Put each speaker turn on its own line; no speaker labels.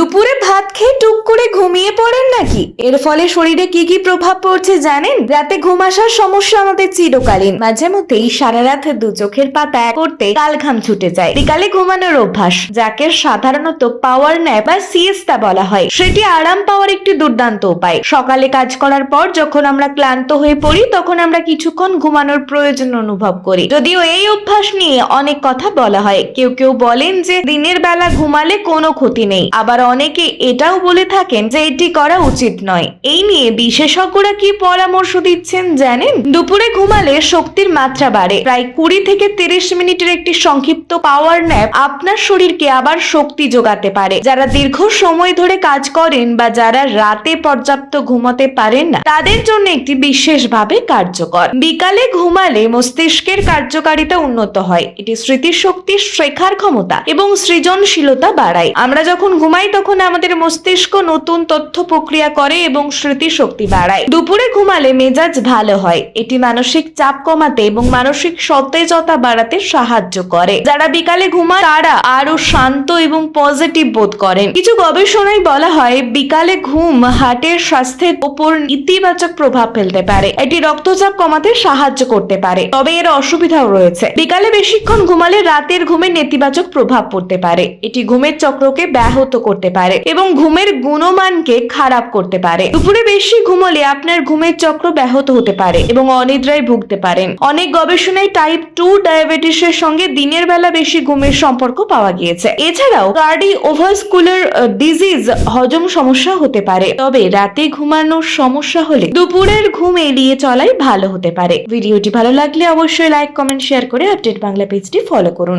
দুপুরে ভাত খেয়ে টুক করে ঘুমিয়ে পড়েন নাকি? এর ফলে শরীরে কি কি প্রভাব পড়ছে জানেন? রাতে ঘুম আসার সমস্যা আমাদের চিরকালীন। মাঝে মধ্যেই সারা রাত দু চোখের পাতা করতে কাল ঘাম ছুটে যায়। বিকালে ঘুমানোর অভ্যাস, যাকে সাধারণত পাওয়ার ন্যাপ বা সিএসটা বলা হয়। সেটি আরাম পাওয়ার একটি দুর্দান্ত উপায়। সকালে কাজ করার পর যখন আমরা ক্লান্ত হয়ে পড়ি, তখন আমরা কিছুক্ষণ ঘুমানোর প্রয়োজন অনুভব করি। যদিও এই অভ্যাস নিয়ে অনেক কথা বলা হয়। কেউ কেউ বলেন যে, দিনের বেলা ঘুমালে কোনো ক্ষতি নেই। আবার অনেকে এটাও বলে থাকেন যে এটি করা উচিত নয়। এই নিয়ে বিশেষজ্ঞরা কি পরামর্শ দিচ্ছেন জানেন? দুপুরে ঘুমালে শক্তির মাত্রা বাড়ে। প্রায় কুড়ি থেকে তিরিশ মিনিটের একটি সংক্ষিপ্ত পাওয়ার ন্যাপ আপনার শরীরকে আবার শক্তি যোগাতে পারে। যারা দীর্ঘ সময় ধরে কাজ করেন বা যারা রাতে পর্যাপ্ত ঘুমাতে পারেন না, তাদের জন্য একটি বিশেষভাবে কার্যকর। বিকালে ঘুমালে মস্তিষ্কের কার্যকারিতা উন্নত হয়। এটি স্মৃতিশক্তি শেখার ক্ষমতা এবং সৃজনশীলতা বাড়ায়। আমরা যখন ঘুমাই, তখন আমাদের মস্তিষ্ক নতুন তথ্য প্রক্রিয়া করে এবং স্মৃতিশক্তি বাড়ায়। দুপুরে ঘুমালে মেজাজ ভালো হয়। এটি মানসিক চাপ কমাতে এবং মানসিক সতেজতা বাড়াতে সাহায্য করে। যারা বিকালে ঘুমায়, তারা আরও শান্ত এবং পজিটিভ বোধ করেন। কিছু গবেষণায় বলা হয়, বিকালে ঘুম হার্টের স্বাস্থ্যের উপর ইতিবাচক প্রভাব ফেলতে পারে। এটি রক্তচাপ কমাতে সাহায্য করতে পারে, তবে এর অসুবিধাও রয়েছে। বিকালে বেশিক্ষণ ঘুমালে রাতের ঘুমে নেতিবাচক প্রভাব পড়তে পারে। এটি ঘুমের চক্রকে ব্যাহত করতে পারে এবং ঘুমের গুণমানকে খারাপ করতে পারে। দুপুরে বেশি ঘুমলে আপনার ঘুমের চক্র ব্যাহত হতে পারে এবং অনিদ্রায় ভুগতে পারেন। অনেক গবেষণায় টাইপ টু ডায়াবেটিসের সঙ্গে দিনের বেলা বেশি ঘুমের সম্পর্ক পাওয়া গিয়েছে। এছাড়াও কার্ডি ওভারস্কুলার ডিজিজ হজম সমস্যা হতে পারে। তবে রাতে ঘুমানোর সমস্যা হলে দুপুরের ঘুম এড়িয়ে চলাই ভালো হতে পারে। ভিডিওটি ভালো লাগলে অবশ্যই লাইক কমেন্ট শেয়ার করে আপডেট বাংলা পেজটি ফলো করুন।